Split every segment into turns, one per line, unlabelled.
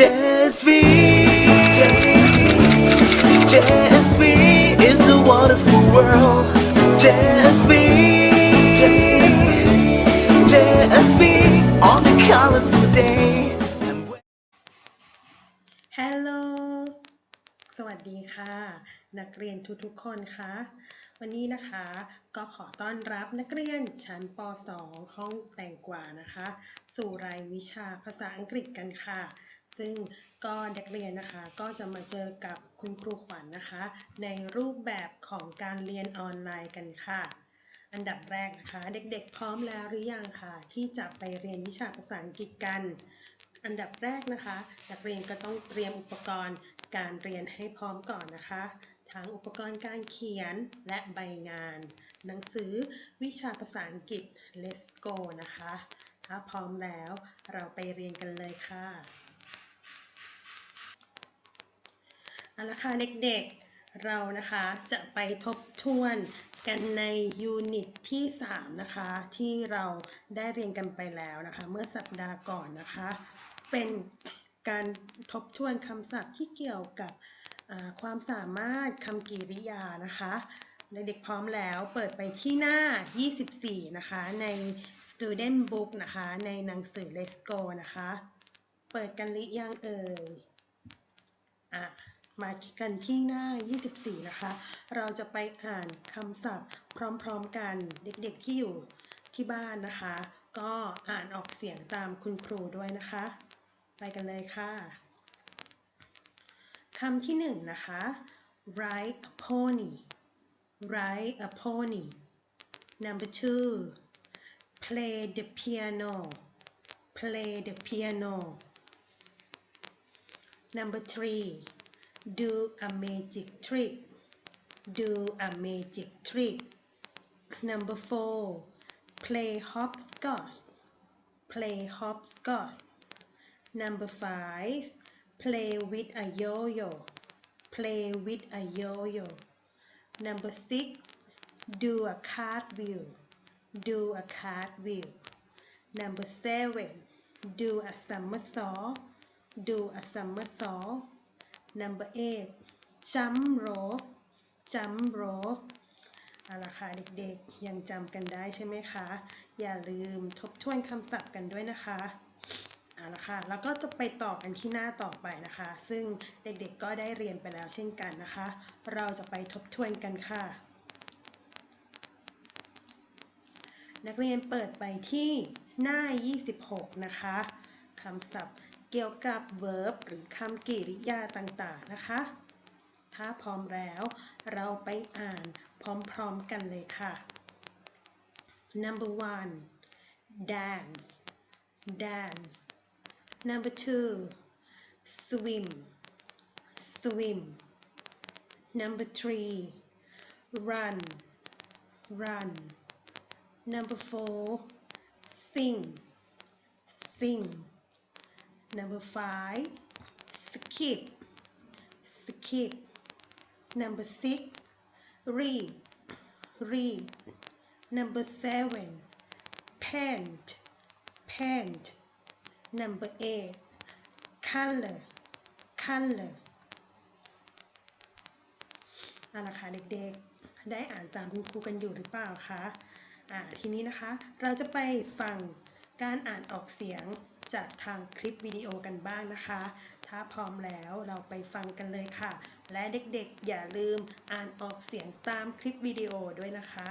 JSV JSV is a wonderful world JSV JSV on a colorful day and when-
ฮัลโหล สวัสดีค่ะ นักเรียนทุกๆคนคะ วันนี้นะคะก็ขอต้อนรับนักเรียนชั้นป .2 ห้องแต่งกว่านะคะ สู่รายวิชาภาษาอังกฤษกันค่ะ ซึ่งก็นักเรียนนะคะก็จะมาเจอกับคุณครูขวัญนะคะ ในรูปแบบของการเรียนออนไลน์กันค่ะ อันดับแรกนะคะ เด็กๆ พร้อมแล้วหรือยังคะที่จะไปเรียนวิชาภาษาอังกฤษกัน อันดับแรกนะคะ นักเรียนก็ต้องเตรียมอุปกรณ์การเรียนให้พร้อมก่อนนะคะทั้งอุปกรณ์การเขียนและใบงาน หนังสือวิชาภาษาอังกฤษ Let's go นะคะ ถ้าพร้อมแล้วเราไปเรียนกันเลยค่ะ เอาละค่ะเด็กๆ เรานะคะจะไปทบทวนกันในยูนิตที่ 3 นะคะ ที่เราได้เรียนกันไปแล้วนะคะ เมื่อสัปดาห์ก่อนนะคะ เป็นการทบทวนคำศัพท์ที่เกี่ยวกับความสามารถคำกริยานะคะเด็กๆพร้อมแล้วเปิดไปที่หน้า 24 นะคะ ใน student book นะคะ ในหนังสือ Let's Go นะคะ เปิดกันหรือยังเอ่ยอะ มากันที่หน้า 24 นะคะ เราจะไปอ่านคำศัพท์พร้อมๆกันเด็กๆที่อยู่ที่บ้านนะคะ ก็อ่านออกเสียงตามคุณครูด้วยนะคะ ไปกันเลยค่ะคำที่หนึ่งนะคะ ride a pony ride a pony number two play the piano play the piano number three do a magic trick. Do a magic trick. Number four play hopscotch. Play hopscotch. Number five play with a yo-yo. Play with a yo-yo. Number six do a cartwheel. Do a cartwheel. Number seven do a somersault. Do a somersault number eight jump rope jump rope เอาละค่ะเด็กๆ ยังจำกันได้ใช่ไหมคะ อย่าลืมทบทวนคำศัพท์กันด้วยนะคะเอาละค่ะแล้วก็จะไปต่อกันที่หน้าต่อไปนะคะ ซึ่งเด็กๆก็ได้เรียนไปแล้วเช่นกันนะคะ เราจะไปทบทวนกันค่ะ นักเรียนเปิดไปที่หน้า 26 นะคะคำศัพท์ เกี่ยวกับ verb หรือคำกริยาต่างๆนะคะ ถ้าพร้อมแล้วเราไปอ่านพร้อมๆกันเลยค่ะ number one dance dance number two swim swim number three run run number four sing sing number five skip skip number six read read number seven paint paint number eight color color เอาละค่ะเด็กๆ ได้อ่านตามคุณครูกันอยู่หรือเปล่าคะ อ่าทีนี้นะคะเราจะไปฟังการอ่านออกเสียง จากทางคลิปวิดีโอกันบ้างนะคะ ถ้าพร้อมแล้วเราไปฟังกันเลยค่ะ และเด็กๆอย่าลืมอ่านออกเสียงตามคลิปวิดีโอด้วยนะคะ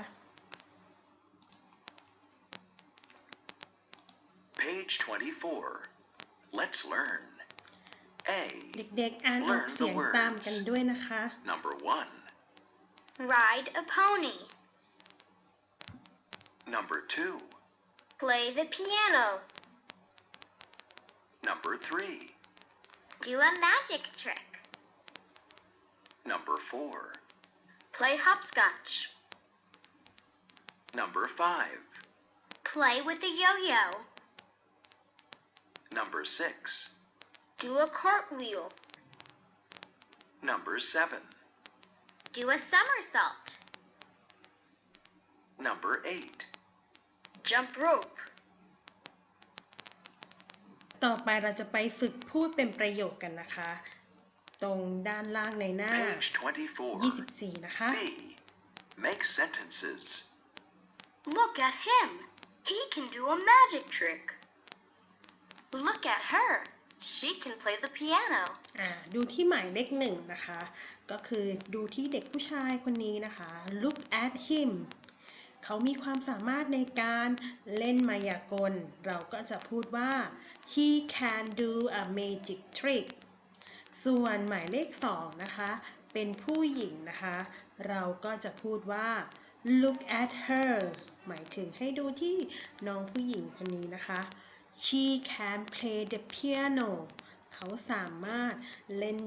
Page 24. Let's learn. A.
เด็กๆอ่านออกเสียงตามกันด้วยนะคะ
Number 1.
Ride a pony.
Number 2.
Play the piano.
Number 3.
Do a magic trick.
Number 4.
Play hopscotch.
Number 5.
Play with the yo-yo.
Number 6.
Do a cartwheel.
Number 7.
Do a somersault.
Number 8.
Jump rope.
ต่อไปเราจะไปฝึกพูดเป็นประโยคกันนะคะ ตรงด้านล่างในหน้า
Page 24.
24 นะคะ
B. Make sentences.
Look at him. He can do a magic trick. Look at her. She can play the piano.
อ่าดูที่หมายเลขหนึ่งนะคะ ก็คือดูที่เด็กผู้ชายคนนี้นะคะ look at him เขามีความสามารถในการเล่นมายากล เราก็จะพูดว่า he can do a magic trick ส่วนหมายเลขสองนะคะ เป็นผู้หญิงนะคะ เราก็จะพูดว่า look at her หมายถึงให้ดูที่น้องผู้หญิงคนนี้นะคะ she can play the piano เขาสามารถเล่น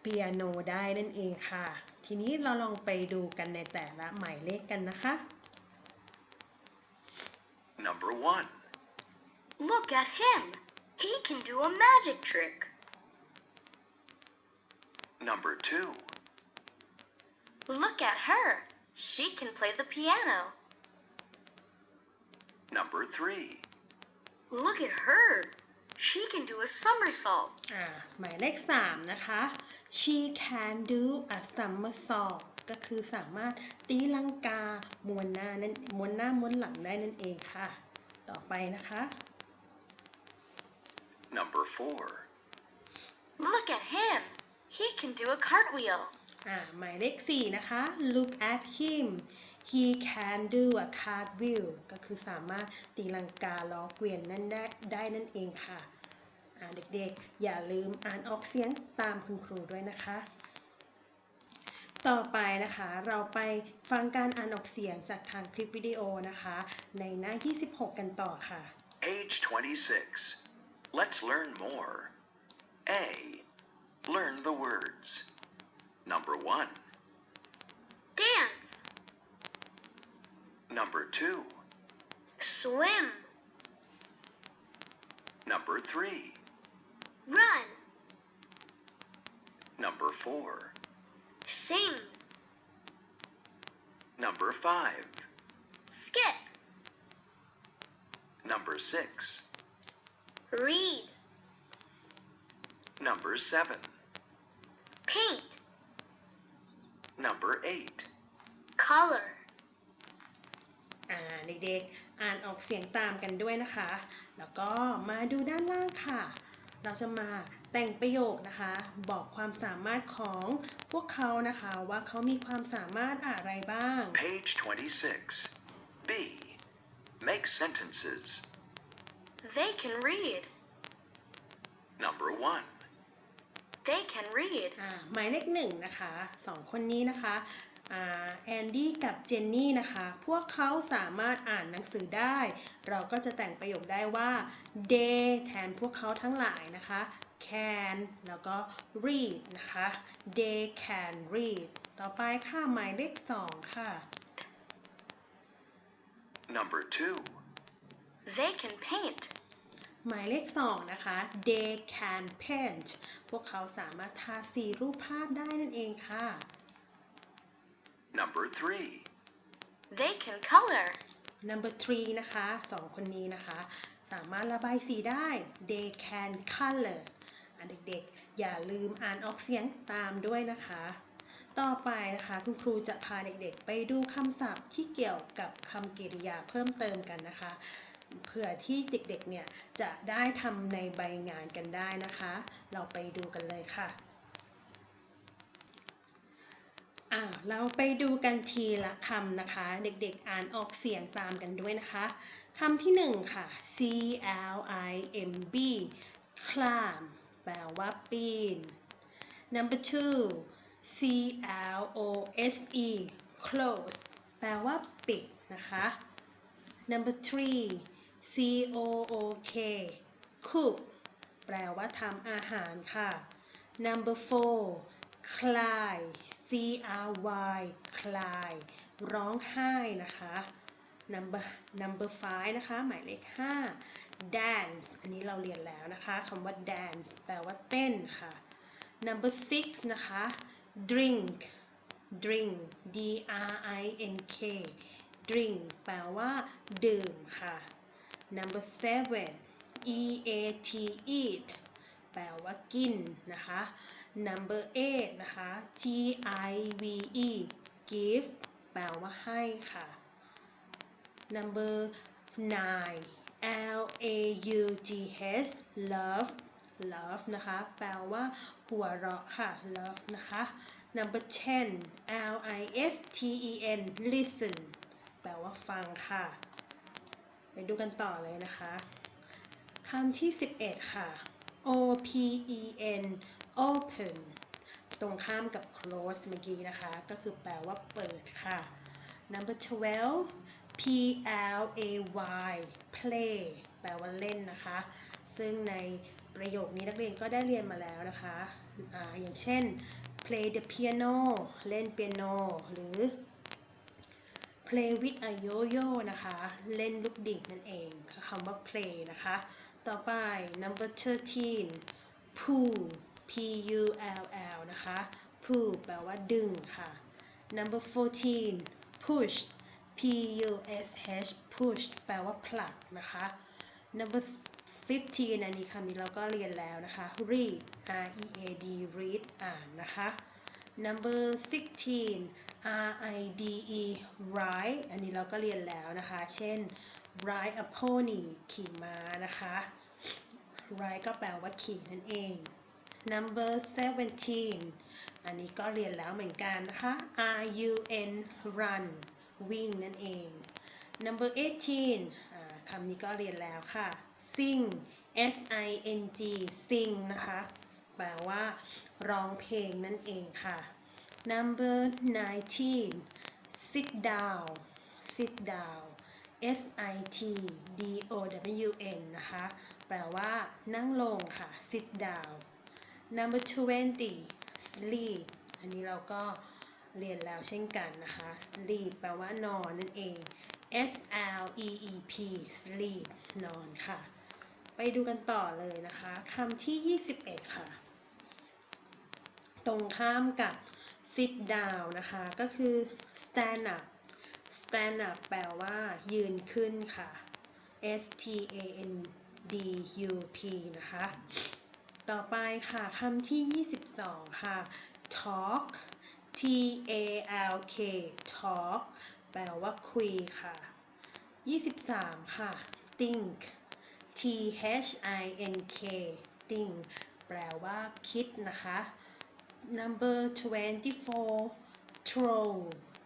เปียโนได้นั่นเองค่ะ ทีนี้เราลองไปดูกันในแต่ละหมายเลขกันนะคะ
Number 1.
Look at him. He can do a magic trick.
Number 2.
Look at her. She can play the piano.
Number 3.
Look at her. She can do a somersault.
อ่าหมายเลข3นะคะ she can do a somersault ก็คือสามารถตีลังกาม้วนหน้านั่นม้วนหน้าม้วนหลังได้นั่นเองค่ะ ต่อไปนะคะ
Number 4.
Look at him. He can do a cartwheel.
อ่าหมายเลข4นะคะ look at him he can do a cartwheel ก็คือสามารถตีลังกาล้อเกวียนนั่นได้ได้นั่นเองค่ะอ่าเด็กๆ อย่าลืมอ่านออกเสียงตามคุณครูด้วยนะคะ ต่อไปนะคะเราไปฟังการอ่านออกเสียงจากทางคลิปวิดีโอนะคะ ในหน้า 26 กันต่อค่ะ
Page 26. Let's learn more. A. Learn the words. Number 1.
Dance.
Number 2.
Swim.
Number 3.
Run.
Number 4.
Sing.
Number 5.
Skip.
Number 6.
Read.
Number 7.
Paint.
Number 8.
Color.
อ่าเด็กๆอ่านออกเสียงตามกันด้วยนะคะ แล้วก็มาดูด้านล่างค่ะ เราจะมาแต่งประโยคนะคะ บอกความสามารถของพวกเขานะคะ ว่าเขามีความสามารถอะไรบ้าง
Page 26. B. Make sentences.
They can read.
Number 1.
They can read.
อ่าหมายเลขหนึ่งนะคะสองคนนี้นะคะอ่า แอนดี้กับเจนนี่นะคะ พวกเขาสามารถอ่านหนังสือได้ เราก็จะแต่งประโยคได้ว่า they แทนพวกเขาทั้งหลายนะคะ can แล้วก็ read นะคะ they can read ต่อไปค่ะหมายเลขสองค่ะ
Number 2.
They can paint.
หมายเลขสองนะคะ they can paint พวกเขาสามารถทาสีรูปภาพได้นั่นเองค่ะ
Number 3.
They can color.
number three นะคะสองคนนี้นะคะ สามารถระบายสีได้ they can color อะเด็กๆ อย่าลืมอ่านออกเสียงตามด้วยนะคะ ต่อไปนะคะคุณครูจะพาเด็กๆ ไปดูคำศัพท์ที่เกี่ยวกับคำกริยาเพิ่มเติมกันนะคะ เผื่อที่เด็กๆ เนี่ยจะได้ทำในใบงานกันได้นะคะ เราไปดูกันเลยค่ะ อ่าเราไปดูกันทีละคำนะคะ เด็กๆอ่านออกเสียงตามกันด้วยนะคะคำที่หนึ่งค่ะ C L I M B climb แปลว่าปีน number two C L O S E close แปลว่าปิดนะคะ number three C O O K cook แปลว่าทำอาหารค่ะ number four cry C R Y cry ร้องไห้นะคะ number number five นะคะ หมายเลข 5 dance อันนี้เราเรียนแล้วนะคะคำว่า dance แปลว่าเต้นค่ะ number six นะคะ drink drink D R I N K drink แปลว่าดื่มค่ะ number seven e a t eat แปลว่ากินนะคะ number eight นะคะ g i v e give แปลว่าให้ค่ะ number nine l a u g h love love นะคะ แปลว่าหัวเราะค่ะ love นะคะ number ten l i s t e n listen แปลว่าฟังค่ะ ไปดูกันต่อเลยนะคะ คำที่ 11 ค่ะ o p e n open ตรงข้ามกับ close เมื่อกี้นะคะ ก็คือแปลว่าเปิดค่ะ number 12 p l a y play แปลว่าเล่นนะคะ ซึ่งในประโยคนี้นักเรียนก็ได้เรียนมาแล้วนะคะออย่างเช่น play the piano เล่นเปียโน หรือ play with a yo-yo นะคะ เล่นลูกดิ่งนั่นเองคือคำว่า play นะคะ ต่อไป number 13 pull p u l l นะคะ pull แปลว่าดึงค่ะ number 14 push p u s h push แปลว่าผลักนะคะ number 15 อันนี้คำนี้เราก็เรียนแล้วนะคะ read r e a d read อ่านนะคะ number 16 r i d e ride อันนี้เราก็เรียนแล้วนะคะ เช่น ride a pony ขี่ม้านะคะ ride ก็แปลว่าขี่นั่นเอง number 17 อันนี้ก็เรียนแล้วเหมือนกันนะคะ r u n run วิ่งนั่นเอง number 18คำนี้ก็เรียนแล้วค่ะ sing s i n g sing นะคะ แปลว่าร้องเพลงนั่นเองค่ะ number 19 sit down sit down s i t d o w n นะคะ แปลว่านั่งลงค่ะ sit down number 20 sleep อันนี้เราก็เรียนแล้วเช่นกันนะคะ sleep แปลว่านอนนั่นเอง S L E E P sleep นอนค่ะ ไปดูกันต่อเลยนะคะคำที่ 21 ค่ะ ตรงข้ามกับ sit down นะคะ ก็คือ stand up stand up แปลว่า ยืนขึ้นค่ะ S T A N D U P นะคะ ต่อไปค่ะคำที่ 22 ค่ะ talk T A L K talk แปลว่าคุยค่ะ 23 ค่ะ think T H I N K think แปลว่าคิดนะคะ number 24 throw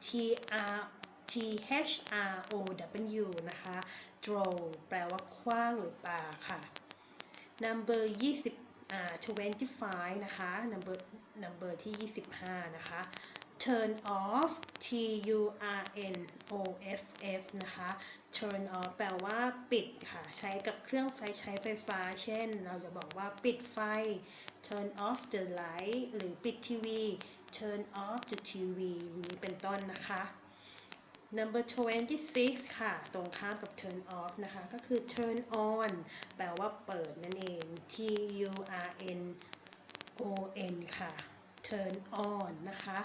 T R T H R O W นะคะ throw แปลว่าคว้างหรือปาค่ะ number 20 อ่า25นะคะ number number ที่ 25 นะคะ turn off T U R N O F F นะคะ turn off แปลว่าปิดค่ะ ใช้กับเครื่องไฟใช้ไฟฟ้า เช่น เราจะบอกว่าปิดไฟ turn off the light หรือปิดทีวี turn off the TV อย่างนี้เป็นต้นนะคะ number 26 ค่ะ ตรงข้ามกับ turn off นะคะ ก็คือ turn on แปลว่าเปิดนั่นเอง T U R N O N ค่ะ turn on นะคะ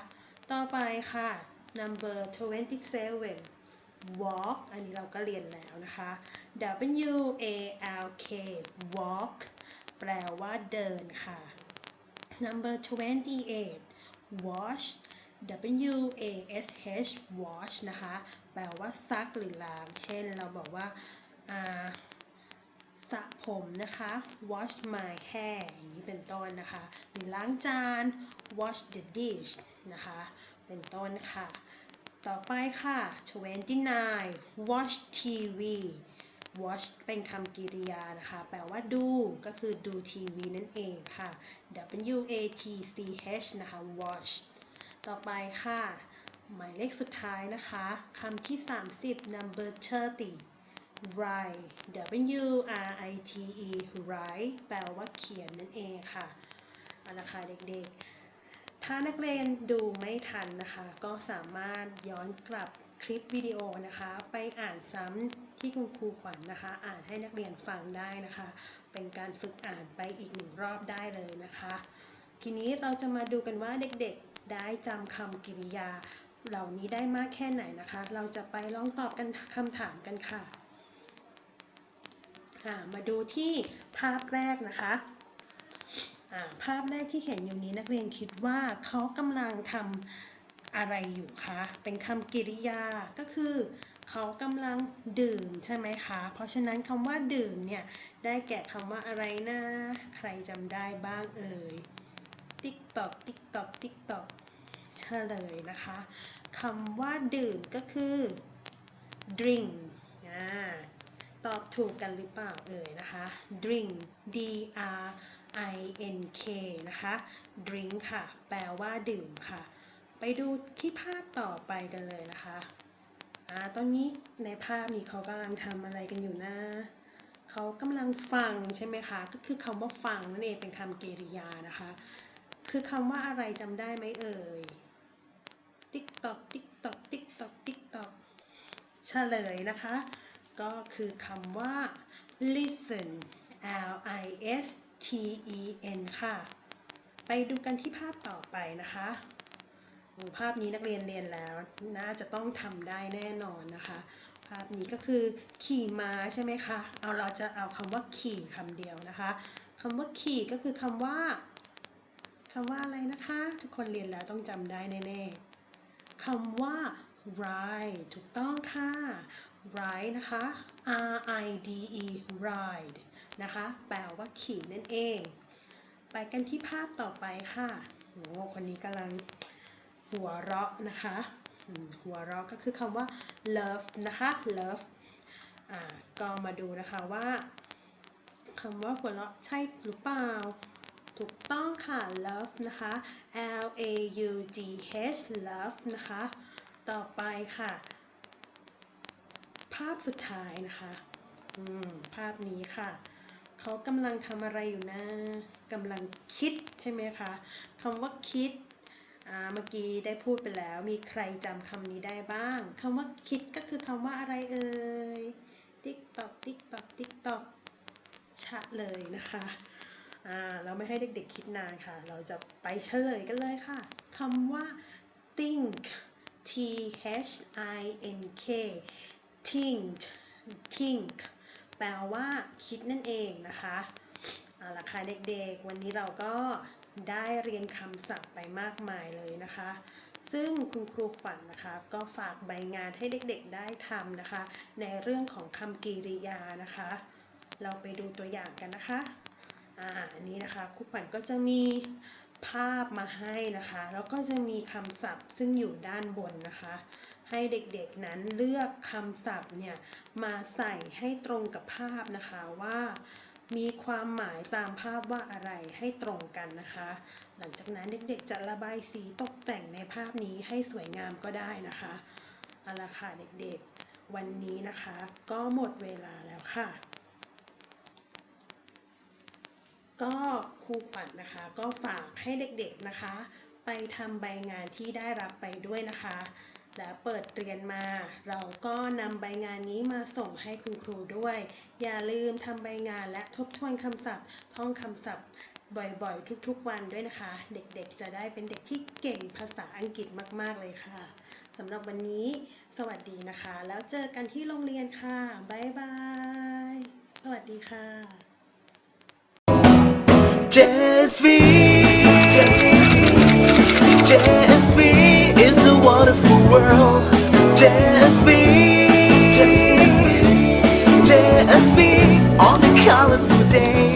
ต่อไปค่ะ number 27 walk อันนี้เราก็เรียนแล้วนะคะ W A L K walk แปลว่าเดินค่ะ number 28 wash W A S H wash นะคะ แปลว่าซักหรือล้าง เช่นเราบอกว่าสระผมนะคะ wash my hair อย่างนี้เป็นต้นนะคะหรือล้างจาน wash the dish นะคะ เป็นต้นค่ะ ต่อไปค่ะ 29 watch TV watch เป็นคำกริยานะคะ แปลว่าดู ก็คือดูทีวีนั่นเองค่ะ W A T C H นะคะ watch ต่อไปค่ะ หมายเลขสุดท้ายนะคะคำที่ 30 number 30 write W R I T E write แปลว่าเขียนนั่นเองค่ะเอาละค่ะเด็กๆ ถ้านักเรียนดูไม่ทันนะคะ ก็สามารถย้อนกลับคลิปวิดีโอนะคะ ไปอ่านซ้ำที่คุณครูขวัญนะคะ อ่านให้นักเรียนฟังได้นะคะ เป็นการฝึกอ่านไปอีกหนึ่งรอบได้เลยนะคะ ทีนี้เราจะมาดูกันว่าเด็กๆ ได้จำคำกริยา เหล่านี้ได้มากแค่ไหนนะคะ เราจะไปลองตอบกันคำถามกันค่ะมาดูที่ภาพแรกนะคะภาพแรกที่เห็นอยู่นี้นักเรียนคิดว่าเขากำลังทำอะไรอยู่คะ เป็นคำกริยาก็คือเขากำลังดื่มใช่ไหมคะ เพราะฉะนั้นคำว่าดื่มเนี่ยได้แก่คำว่าอะไรนะ ใครจำได้บ้างเอ่ย ติ๊กตอกติ๊กตอกติ๊กตอกเฉลยนะคะคำว่าดื่มก็คือ drink อตอบถูกกันหรือเปล่าเอ่ยนะคะ drink d r i n k นะคะ drink ค่ะ แปลว่าดื่มค่ะ ไปดูที่ภาพต่อไปกันเลยนะคะอ่าตอนนี้ในภาพนี้เขากำลังทำอะไรกันอยู่นะเขากำลังฟังใช่ไหมคะ ก็คือคำว่าฟังนั่นเองเป็นคำกริยานะคะ คือคำว่าอะไรจำได้ไหมเอ่ย ติ๊กตอกติ๊กตอกติ๊กตอกติ๊กตอกเฉลยนะคะ ก็คือคำว่า listen l i s t e n ค่ะ ไปดูกันที่ภาพต่อไปนะคะภาพนี้นักเรียนเรียนแล้วน่าจะต้องทำได้แน่นอนนะคะ ภาพนี้ก็คือขี่ม้าใช่ไหมคะ เอาเราจะเอาคำว่าขี่คำเดียวนะคะคำว่าขี่ก็คือคำว่า คำว่าอะไรนะคะ ทุกคนเรียนแล้วต้องจำได้แน่ๆคำว่า ride ถูกต้องค่ะ ride นะคะ r i d e ride นะคะ แปลว่าขี่นั่นเอง ไปกันที่ภาพต่อไปค่ะโอ้คนนี้กำลังหัวเราะนะคะ หัวเราะก็คือคำว่า love นะคะ love อ่าก็มาดูนะคะว่าคำว่าหัวเราะใช่หรือเปล่า ถูกต้องค่ะ love นะคะ L A U G H love นะคะ ต่อไปค่ะ ภาพสุดท้ายนะคะอืมภาพนี้ค่ะ เขากำลังทำอะไรอยู่นะกำลังคิดใช่ไหมคะคำว่าคิดอ่าเมื่อกี้ได้พูดไปแล้ว มีใครจำคำนี้ได้บ้างคำว่าคิดก็คือคำว่าอะไรเอ่ย ติ๊กตอกติ๊กตอกติ๊กตอกชะเลยนะคะ เราไม่ให้เด็กๆคิดนานค่ะ เราจะไปเฉลยกันเลยค่ะคำว่า think t h i n k think think แปลว่าคิดนั่นเองนะคะเอาละค่ะเด็กๆ วันนี้เราก็ได้เรียนคำศัพท์ไปมากมายเลยนะคะ ซึ่งคุณครูขวัญนนะคะ ก็ฝากใบงานให้เด็กๆได้ทำนะคะ ในเรื่องของคำกริยานะคะ เราไปดูตัวอย่างกันนะคะ อ่าอันนี้นะคะครูขวัญก็จะมีภาพมาให้นะคะ แล้วก็จะมีคำศัพท์ซึ่งอยู่ด้านบนนะคะ ให้เด็กๆนั้นเลือกคำศัพท์เนี่ยมาใส่ให้ตรงกับภาพนะคะว่า มีความหมายตามภาพว่าอะไรให้ตรงกันนะคะ หลังจากนั้นเด็กๆจะระบายสีตกแต่งในภาพนี้ให้สวยงามก็ได้นะคะเอาละค่ะเด็กๆ วันนี้นะคะ ก็หมดเวลาแล้วค่ะ ก็ครูขวัญนะคะ ก็ฝากให้เด็กๆนะคะ ไปทำใบงานที่ได้รับไปด้วยนะคะ และเปิดเรียนมา เราก็นำใบงานนี้มาส่งให้คุณครูด้วย อย่าลืมทำใบงานและทบทวนคำศัพท์ ท่องคำศัพท์บ่อยๆ ทุกๆ วันด้วยนะคะ เด็กๆ จะได้เป็นเด็กที่เก่งภาษาอังกฤษมากๆ เลยค่ะสำหรับวันนี้ สวัสดีนะคะ แล้วเจอกันที่โรงเรียนค่ะ บ๊ายบาย สวัสดีค่ะ
JSV JSV is a wonderful world. JSV JSV on a colorful day